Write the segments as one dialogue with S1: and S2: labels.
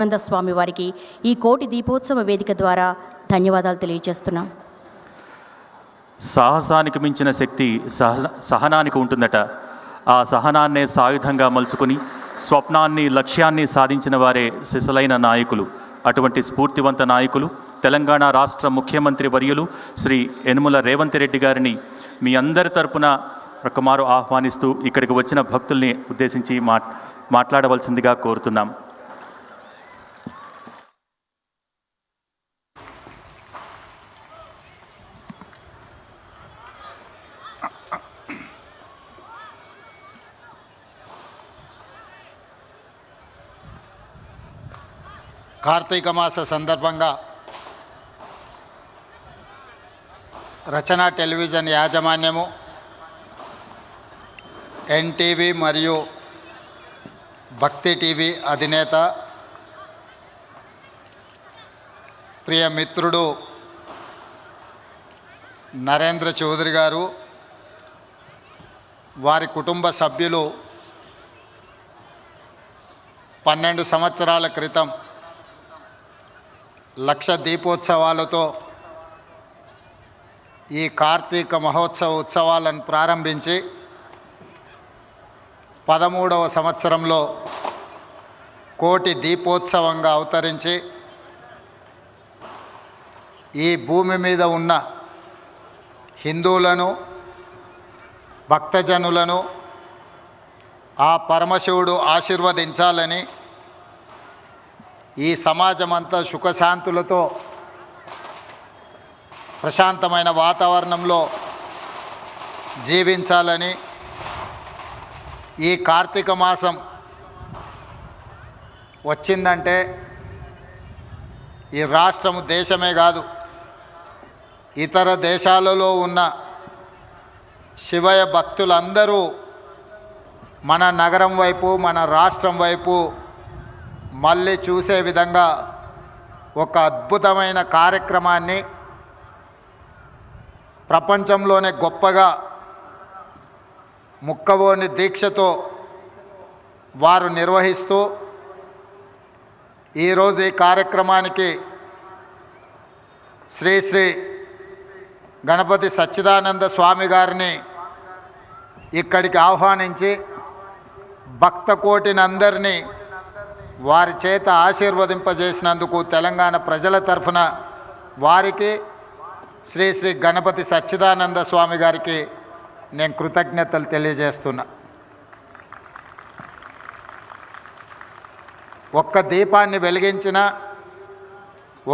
S1: ఆనంద స్వామి వారికి ఈ కోటి దీపోత్సవ వేదిక ద్వారా ధన్యవాదాలు తెలియజేస్తున్నాం.
S2: సాహసానికి మించిన శక్తి సహ సహనానికి ఉంటుందట. ఆ సహనాన్నే సాయుధంగా మలుచుకుని స్వప్నాన్ని లక్ష్యాన్ని సాధించిన వారే సిసలైన నాయకులు. అటువంటి స్ఫూర్తివంత నాయకులు తెలంగాణ రాష్ట్ర ముఖ్యమంత్రి వర్యులు శ్రీ యనుమల రేవంత్ రెడ్డి గారిని మీ అందరి తరపున ఒకమారు ఆహ్వానిస్తూ ఇక్కడికి వచ్చిన భక్తుల్ని ఉద్దేశించి మా మాట్లాడవలసిందిగా కోరుతున్నాం.
S3: కార్తీక మాస సందర్భంగా రచన టెలివిజన్ యాజమాన్యము ఎన్టీవీ మరియు భక్తి టీవీ అధినేత ప్రియ మిత్రుడు నరేంద్ర చౌదరి గారు వారి కుటుంబ సభ్యులు పన్నెండు సంవత్సరాల క్రితం లక్ష దీపోత్సవాలతో ఈ కార్తీక మహోత్సవ ఉత్సవాలను ప్రారంభించి పదమూడవ సంవత్సరంలో కోటి దీపోత్సవంగా అవతరించి ఈ భూమి మీద ఉన్న హిందువులను భక్తజనులను ఆ పరమశివుడు ఆశీర్వదించాలని ఈ సమాజం అంతా సుఖశాంతులతో ప్రశాంతమైన వాతావరణంలో జీవించాలని ఈ కార్తీక మాసం వచ్చిందంటే ఈ రాష్ట్రము దేశమే కాదు ఇతర దేశాలలో ఉన్న శివయ భక్తులందరూ మన నగరం వైపు మన రాష్ట్రం వైపు మళ్ళీ చూసే విధంగా ఒక అద్భుతమైన కార్యక్రమాన్ని ప్రపంచంలోనే గొప్పగా ముక్కవోని దీక్షతో వారు నిర్వహిస్తూ ఈరోజు ఈ కార్యక్రమానికి శ్రీ శ్రీ గణపతి సచ్చిదానంద స్వామి గారిని ఇక్కడికి ఆహ్వానించి భక్త కోటినందరినీ వారి చేత ఆశీర్వదింపజేసినందుకు తెలంగాణ ప్రజల తరఫున వారికి శ్రీ శ్రీ గణపతి సచ్చిదానంద స్వామి గారికి నేను కృతజ్ఞతలు తెలియజేస్తున్నా. ఒక్క దీపాన్ని వెలిగించిన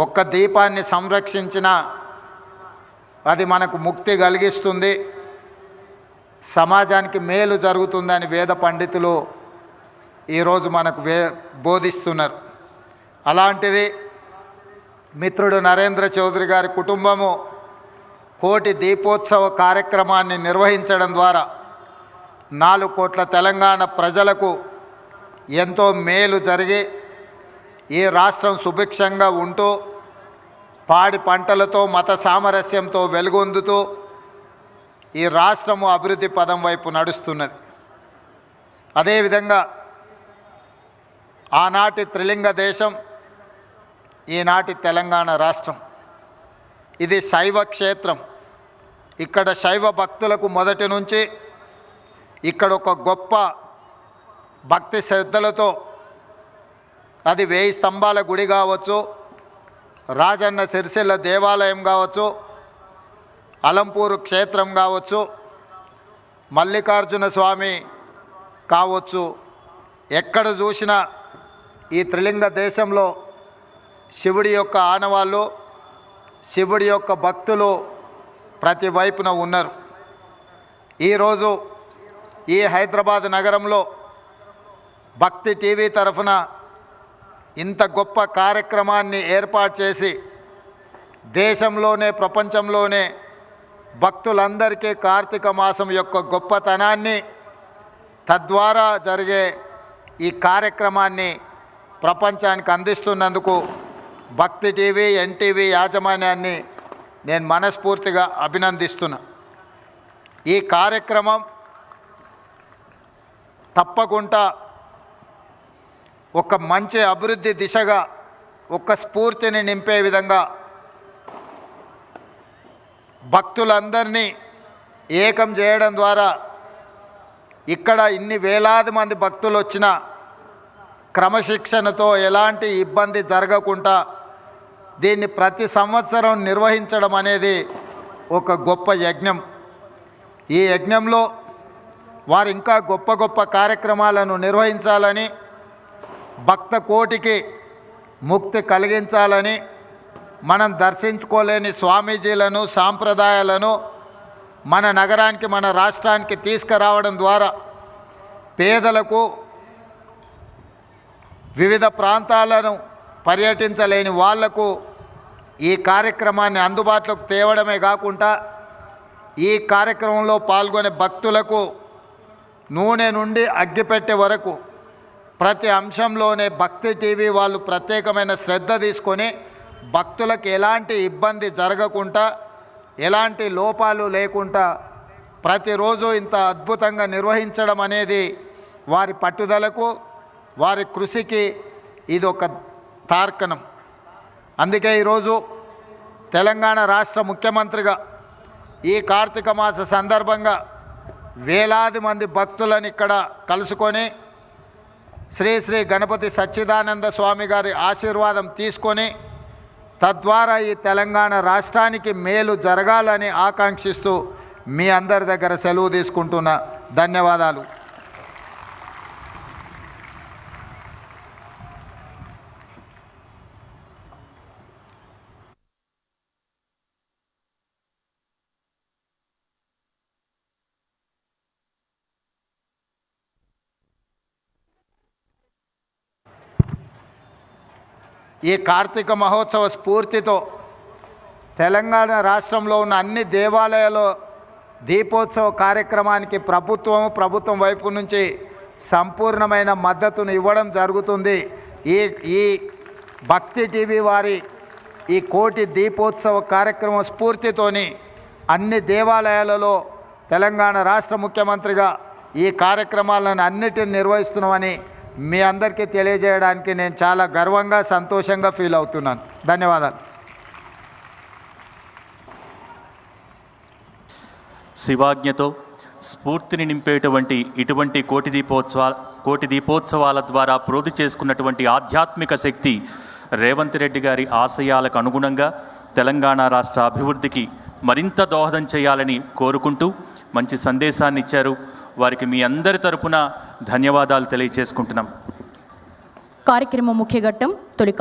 S3: ఒక్క దీపాన్ని సంరక్షించిన అది మనకు ముక్తి కలిగిస్తుంది. సమాజానికి మేలు జరుగుతుందని వేద పండితులు ఈరోజు మనకు వే బోధిస్తున్నారు. అలాంటిది మిత్రుడు నరేంద్ర చౌదరి గారి కుటుంబము కోటి దీపోత్సవ కార్యక్రమాన్ని నిర్వహించడం ద్వారా నాలుగు కోట్ల తెలంగాణ ప్రజలకు ఎంతో మేలు జరిగి ఈ రాష్ట్రం సుభిక్షంగా ఉంటూ పాడి పంటలతో మత సామరస్యంతో వెలుగొందుతూ ఈ రాష్ట్రము అభివృద్ధి పదం వైపు నడుస్తున్నది. అదేవిధంగా ఆనాటి త్రిలింగ దేశం ఈనాటి తెలంగాణ రాష్ట్రం. ఇది శైవ క్షేత్రం. ఇక్కడ శైవ భక్తులకు మొదటి నుంచి ఇక్కడ ఒక గొప్ప భక్తి శ్రద్ధలతో అది వేయి స్తంభాల గుడి కావచ్చు రాజన్న సిరిసిల్ల దేవాలయం కావచ్చు అలంపూరు క్షేత్రం కావచ్చు మల్లికార్జున స్వామి కావచ్చు. ఎక్కడ చూసినా ఈ త్రిలింగ దేశంలో శివుడి యొక్క ఆనవాళ్ళు శివుడి యొక్క భక్తులు ప్రతి వైపున ఉన్నారు. ఈరోజు ఈ హైదరాబాద్ నగరంలో భక్తి టీవీ తరఫున ఇంత గొప్ప కార్యక్రమాన్ని ఏర్పాటు చేసి దేశంలోనే ప్రపంచంలోనే భక్తులందరికీ కార్తీక మాసం యొక్క గొప్పతనాన్ని తద్వారా జరిగే ఈ కార్యక్రమాన్ని ప్రపంచానికి అందిస్తున్నందుకు భక్తి టీవీ ఎన్టీవీ యాజమాన్యాన్ని నేను మనస్ఫూర్తిగా అభినందిస్తున్నా. ఈ కార్యక్రమం తప్పకుండా ఒక మంచి అభివృద్ధి దిశగా ఒక స్ఫూర్తిని నింపే విధంగా భక్తులందరినీ ఏకం చేయడం ద్వారా ఇక్కడ ఇన్ని వేలాది మంది భక్తులు వచ్చినా క్రమశిక్షణతో ఎలాంటి ఇబ్బంది జరగకుండా దీన్ని ప్రతి సంవత్సరం నిర్వహించడం అనేది ఒక గొప్ప యజ్ఞం. ఈ యజ్ఞంలో వారు ఇంకా గొప్ప గొప్ప కార్యక్రమాలను నిర్వహించాలని భక్త కోటికి ముక్తి కలిగించాలని మనం దర్శించుకోలేని స్వామీజీలను సాంప్రదాయాలను మన నగరానికి మన రాష్ట్రానికి తీసుకురావడం ద్వారా పేదలకు వివిధ ప్రాంతాలను పర్యటించలేని వాళ్ళకు ఈ కార్యక్రమాన్ని అందుబాటులోకి తేవడమే కాకుండా ఈ కార్యక్రమంలో పాల్గొనే భక్తులకు నూనె నుండి అగ్గిపెట్టె వరకు ప్రతి అంశంలోనే భక్తి టీవీ వాళ్ళు ప్రత్యేకమైన శ్రద్ధ తీసుకొని భక్తులకు ఎలాంటి ఇబ్బంది జరగకుండా ఎలాంటి లోపాలు లేకుండా ప్రతిరోజు ఇంత అద్భుతంగా నిర్వహించడం అనేది వారి పట్టుదలకు వారి కృషికి ఇది ఒక తార్కణం. అందుకే ఈరోజు తెలంగాణ రాష్ట్ర ముఖ్యమంత్రిగా ఈ కార్తీక మాస సందర్భంగా వేలాది మంది భక్తులను ఇక్కడ కలుసుకొని శ్రీ శ్రీ గణపతి సచ్చిదానంద స్వామి గారి ఆశీర్వాదం తీసుకొని తద్వారా ఈ తెలంగాణ రాష్ట్రానికి మేలు జరగాలని ఆకాంక్షిస్తూ మీ అందరి దగ్గర సెలవు తీసుకుంటున్న ధన్యవాదాలు. ఈ కార్తీక మహోత్సవ స్ఫూర్తితో తెలంగాణ రాష్ట్రంలో ఉన్న అన్ని దేవాలయాల్లో దీపోత్సవ కార్యక్రమానికి ప్రభుత్వం ప్రభుత్వం వైపు నుంచి సంపూర్ణమైన మద్దతును ఇవ్వడం జరుగుతుంది. ఈ ఈ భక్తి టీవీ వారి ఈ కోటి దీపోత్సవ కార్యక్రమం స్ఫూర్తితోని అన్ని దేవాలయాలలో తెలంగాణ రాష్ట్ర ముఖ్యమంత్రిగా ఈ కార్యక్రమాలను అన్నిటిని నిర్వహిస్తున్నామని మీ అందరికీ తెలియజేయడానికి నేను చాలా గర్వంగా సంతోషంగా ఫీల్ అవుతున్నాను. ధన్యవాదాలు.
S2: శివాజ్ఞతో స్ఫూర్తిని నింపేటువంటి ఇటువంటి కోటి దీపోత్సవ కోటి దీపోత్సవాల ద్వారా ప్రోధి చేసుకున్నటువంటి ఆధ్యాత్మిక శక్తి రేవంత్ రెడ్డి గారి ఆశయాలకు అనుగుణంగా తెలంగాణ రాష్ట్ర అభివృద్ధికి మరింత దోహదం చేయాలని కోరుకుంటూ మంచి సందేశాన్ని ఇచ్చారు. వారికి మీ అందరి తరపున ధన్యవాదాలు తెలియచేసుకుంటున్నాం.
S1: కార్యక్రమం ముఖ్య ఘట్టం తొలి